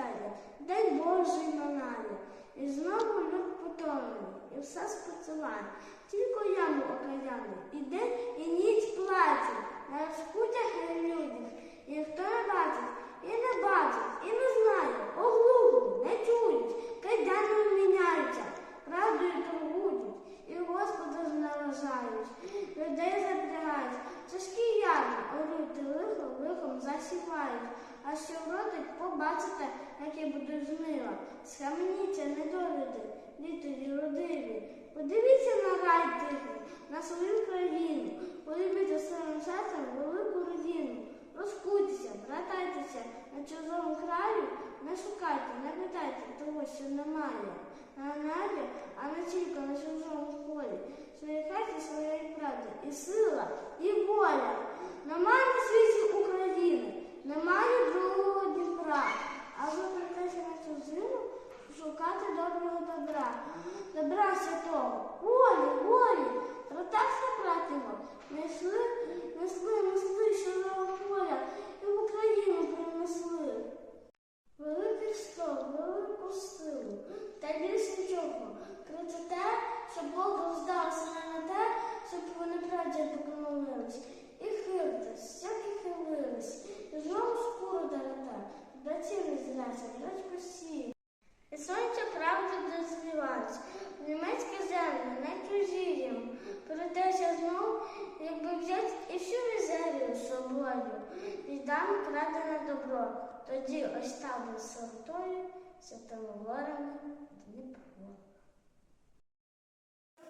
вечеря, День Божий минає, і знову люд потомлений, і все спочиває. Тільки яму окаяний, і день, і ніч плачуть, на розпутях людях, і ніхто не бачить, і не бачить, і не знає, оглухли, не чують, кайдани міняються, правдою торгують, і Господа зневажають, людей запрягають, тяжкі ями, орути лихо, лихом засівають, а що вродить, побачите, які будуть жнива. Схаменіться, недолюди, діти родиві. Подивіться на рай тихий, на свою країну, полюбіть своїм серцем велику родину. Розкуйтеся, братайтеся на чужому краю, не шукайте, не питайте того, що немає. На небі, а не тільки на чужому полі. Своїй хаті своєї правди і сила, і воля. На світі України, немає другого Дніпра. А ви прийдете на чужину шукати доброго добра. Добра святого, волі, волі, протекся братимо, несли, несли, несли широго поля і в Україну принесли. Великий стол, велику силу, та більше нічого. Кричите, щоб Бог роздався не на те, щоб вони правді поклонились. І хилитесь, як і хилились, знову шкуру дарете, братів не зляться, брать посії. І сонце правди дозвівають, німецькі землі не чужі їм. Прийдеться знов, якби взять і всю мізерію з собою, віддам крадене добро. Тоді ось там сортою святими горами Дніпро.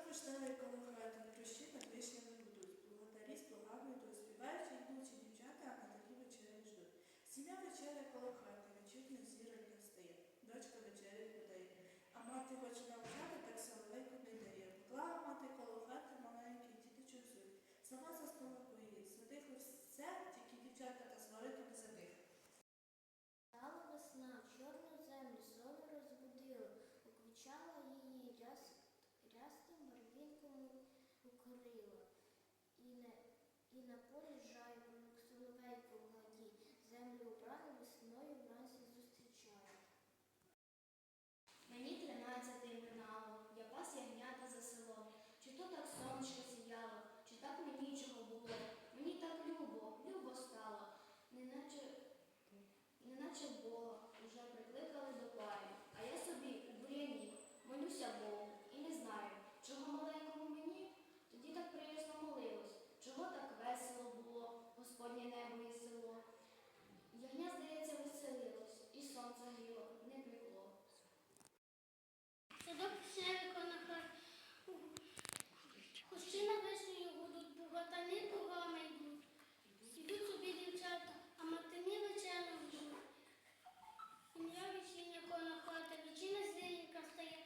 Поштовий коло хати, хрещі над вишнями будуть. Благодарі з плугами йдуть, співаючи йдуть дівчата, а на такі вечері ждуть. Сім'я вечеря коло хати, вечірня зіронька стає. Дочка вечерю подає. А мати хоче навчати, так соловейку не дає. Поклала мати коло хати, маленькі діти часують. Сама за столом поїсть. Затихло все, тільки дівчата та сварити не затих. Стала весна, чорну землю сон розбудила, уквічала її ряс, рясним барвінком укрила. І, не, і на полі жайворонок соловейко в гаді, землю убрали весною вранці зустрічає. Мені тринадцятий минало, я пас ягнята за селом. Чи то так сонечко сіяло, чи так мені чого було. Мені так любо, любо стало, неначе, неначе Бога уже прикликали до пари. А я собі у бур'яні молюся Богу і не знаю, чого маленькому мені тоді так приязно молилось, чого так весело було, Господнє небо і село. Ягня, здається, веселилось, і сонце гріло, не пекло. Садок севико на хар. Хущі на вишнею будуть, богатани богами йдуть. Ідуть собі дівчата, а матині вечерю ждуть. Сім'я весіння коло хати, вечіна зеленька стає.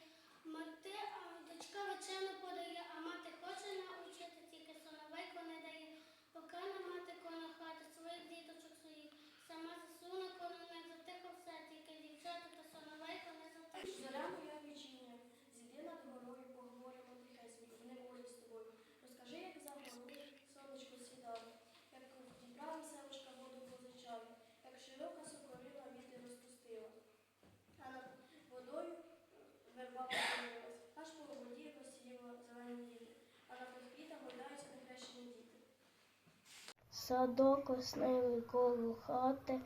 Мати, а дочка вечерю подає, а мати хоче научити, тільки соловейко не дає. Поки на мати коло хати своїх діточок своїх. Сама засуне коло не затихо все, тільки дівчата та соловейко не затихо. Зоря моя вечірня, зійди над горою, поговоримо тихесенько, не можу з тобою. Розкажи, як за горою сонечко сідало, як в Дніпра веселочка воду позичала, як широка сокорила вітер розпустила. А над водою верба похилилась, аж по воді розсіяла зелені діти, а на тих квітах гойдаються нехрещені діти. Садок оснили коло хати,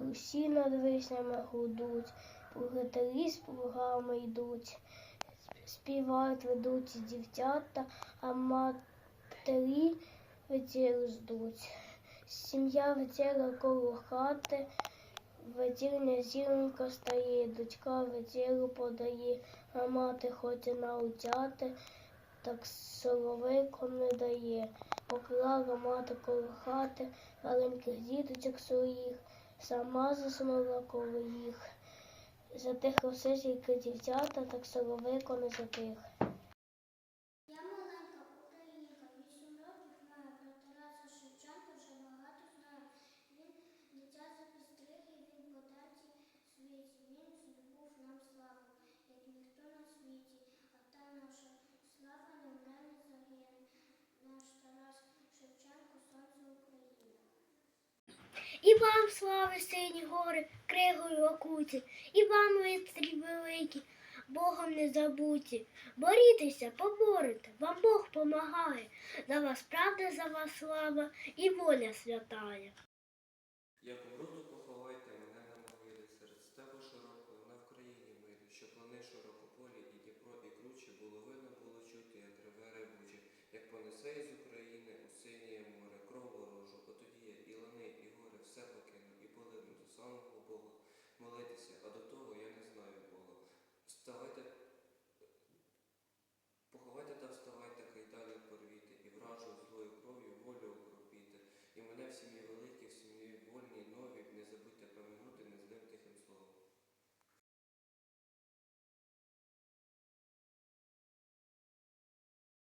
усі над вишнями гудуть, богатирі з плугами йдуть, співають ведуть дівчата, а матері вечерю ждуть. Сім'я вечеря коло хати, вечірня зіронька стає, дочка вечерю подає, а мати хоче научати, так соловейко не дає. Поклала мати коло хати маленьких діточок своїх, сама заснула коло їх. Затихло все тільки дівчата, так соловейко не затих. І вам слави сині гори, кригою окуті, і вам лицарі великі, Богом не забуті. Борітеся, поборете, вам Бог помагає. За вас правда, за вас слава і воля святая. Як умру, поховайте мене на могилі, серед степу широкого, на Вкраїні милі, що плани широкополі, і Дніпро, і круче, було видно, було чути, як реве ревуче, як понесе із України у